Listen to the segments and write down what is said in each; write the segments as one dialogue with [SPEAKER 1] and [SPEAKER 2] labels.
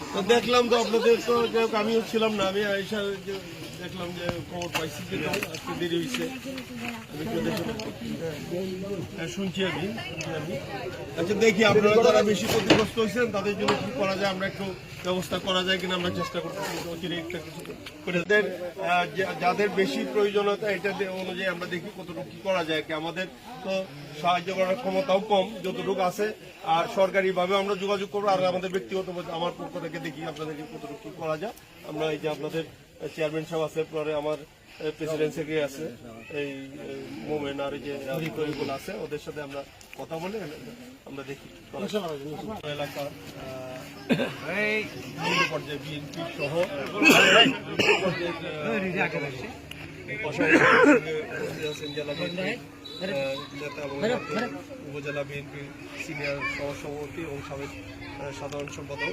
[SPEAKER 1] তো দেখলাম তো আপনাদের তো আমিও ছিলাম না আমি আইসা যে দেখলাম যে খবর পাইছি যে আজকে দেরি হয়েছে হ্যাঁ, শুনছি আমি আচ্ছা দেখি আপনারা যারা বেশি ক্ষতিগ্রস্ত হয়েছেন তাদের জন্য কি করা যায় আমরা একটু ব্যবস্থা করা যায় কিনা আমরা চেষ্টা করতেছি অতিরিক্ত যা- যাদের বেশি প্রয়োজনীয়তা এটা অনুযায়ী আমরা দেখি কতটুকু কি করা যায় কি আমাদের তো সাহায্য করার ক্ষমতাও কম যতটুকু আছে। আর সরকারিভাবে আমরা যোগাযোগ করব আর আমাদের ব্যক্তিগত আমার পক্ষ থেকে দেখি, আপনাদেরকে কতটুকু করা যায়। আমরা এই যে আপনাদের চেয়ারম্যান সাহেব আছে, পরে আমার প্রেসিডেন্ট সেক্রেটারি আছে। এই মোমেন আর যে আধিকারিকগুলো আছে, ওদের সাথে আমরা কথা বলে আমরা দেখি এলাকা বিএনপি সহ নেতা এবং উপজেলা বিএনপির সিনিয়র সহসভাপতি এবং সাবেক সাধারণ সম্পাদক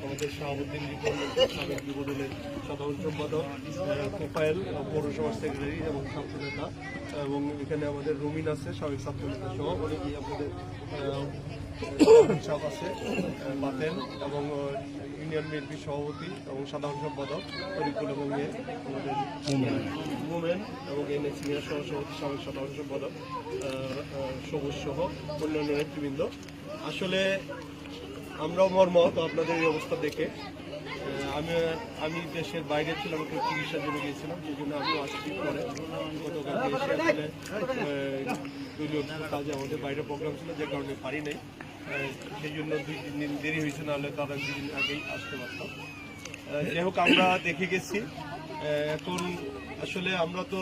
[SPEAKER 1] আমাদের শাহাবুদ্দিন সাবেক যুবদলের সাধারণ সম্পাদক কোপায়েল আহ, পৌরসভা সেক্রেটারি এবং ছাত্র নেতা এবং এখানে আমাদের রুমিন আছে সাবেক ছাত্র নেতা সহ। অনেকেই আমাদের সাহেব আছে বাতেন এবং ইউনিয়ন বিএনপি সভাপতি এবং সাধারণ সম্পাদক তরিকুল এবং আমাদের মোমেন। এবং এনএ সিনিয়র সহসভাপতি সাবেক সাধারণ সম্পাদক সবুজ সহ অন্যান্য নেতৃবৃন্দ। আসলে আমরাও মর্মত আপনাদের এই অবস্থা দেখে। আমি আমি দেশের বাইরে ছিলাম একটু চিকিৎসার জন্য গিয়েছিলাম সেই জন্য আমি আসছি পরে। গতকাল এসে আসলে দলীয় কাজে আমাদের বাইরে প্রোগ্রাম ছিল যে কারণে পারি নাই। সেই জন্য দুই তিন দিন দেরি হয়েছে, নাহলে তারা দুদিন আগেই আসতে পারতাম। যাই হোক, আমরা দেখে গেছি। এখন আসলে আমরা তো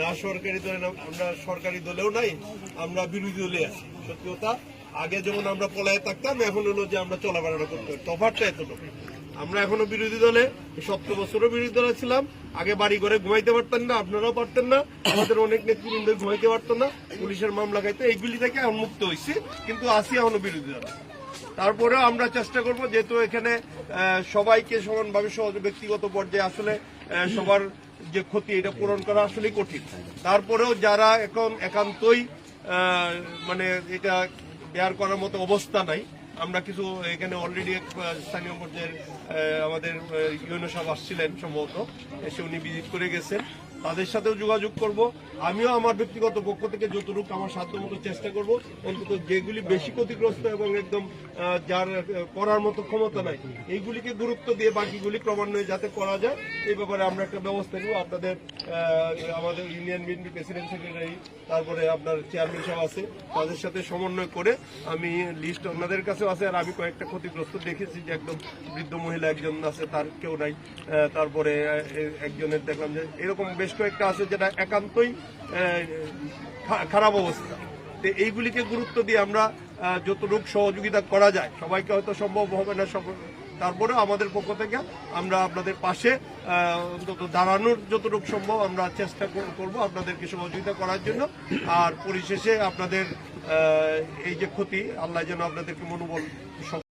[SPEAKER 1] না সরকারি দলে না আমরা সরকারি দলেও নাই, আমরা বিরোধী দলে আছি। সত্যি কথা, আগে যেমন আমরা পলায় থাকতাম, এখন হলো যে আমরা চলাফেরা করতে তফাটটা এতটুকু। আমরা এখনও বিরোধী দলে সত্তর বছরও বিরোধী দলে ছিলাম। আগে বাড়ি ঘরে ঘুমাইতে পারতেন না, আপনারাও পারতেন না। আমাদের অনেক নেতৃবৃন্দ ঘুমাইতে পারতো না। পুলিশের মামলা খাইতে এইগুলি থেকে এখন মুক্ত হয়েছে কিন্তু আসি এখনও বিরোধী দলে। তারপরেও আমরা চেষ্টা করব, যেহেতু এখানে সবাইকে সমানভাবে সহজ ব্যক্তিগত পর্যায়ে আসলে সবার যে ক্ষতি, এটা পূরণ করা আসলে কঠিন। তারপরেও যারা এখন একান্তই মানে এটা বেয়ার করার মতো অবস্থা নাই আমরা কিছু এখানে অলরেডি এক স্থানীয় পর্যায়ের আমাদের ইউনো সাহেব আসছিলেন সম্ভবত। এসে উনি ভিজিট করে গেছেন। তাদের সাথেও যোগাযোগ করব। আমিও আমার ব্যক্তিগত পক্ষ থেকে যতটুকু আমার সাধ্য মতো চেষ্টা করব, অন্তত যেগুলি বেশি ক্ষতিগ্রস্ত এবং একদম যার করার মতো ক্ষমতা নাই, এইগুলিকে গুরুত্ব দিয়ে বাকিগুলি ক্রমান্বয়ে যাতে করা যায়, এই ব্যাপারে আমরা একটা ব্যবস্থা নেব। আপনাদের আমাদের ইউনিয়ন বিএনপি প্রেসিডেন্ট সেক্রেটারি তারপরে আপনার চেয়ারম্যান সব আছে, তাদের সাথে সমন্বয় করে আমি লিস্ট আপনাদের কাছেও আছে, আর আমি কয়েকটা ক্ষতিগ্রস্ত দেখেছি যে একদম বৃদ্ধ মহিলা একজন আছে, তার কেউ নাই তারপরে একজনের দেখলাম যে এরকম বেশ কয়েকটা আছে যেটা একান্তই খারাপ অবস্থা। তো এইগুলিকে গুরুত্ব দিয়ে আমরা যতটুকু সহযোগিতা করা যায়, সবাইকে হয়তো সম্ভব হবে না তারপরে আমাদের পক্ষ থেকে আমরা আপনাদের পাশে অন্তত দাঁড়ানোর যতটুকু সম্ভব আমরা চেষ্টা কর- করব আপনাদেরকে সহযোগিতা করার জন্য। আর পরিশেষে আপনাদের এই যে ক্ষতি, আল্লাহ যেন আপনাদেরকে মনোবল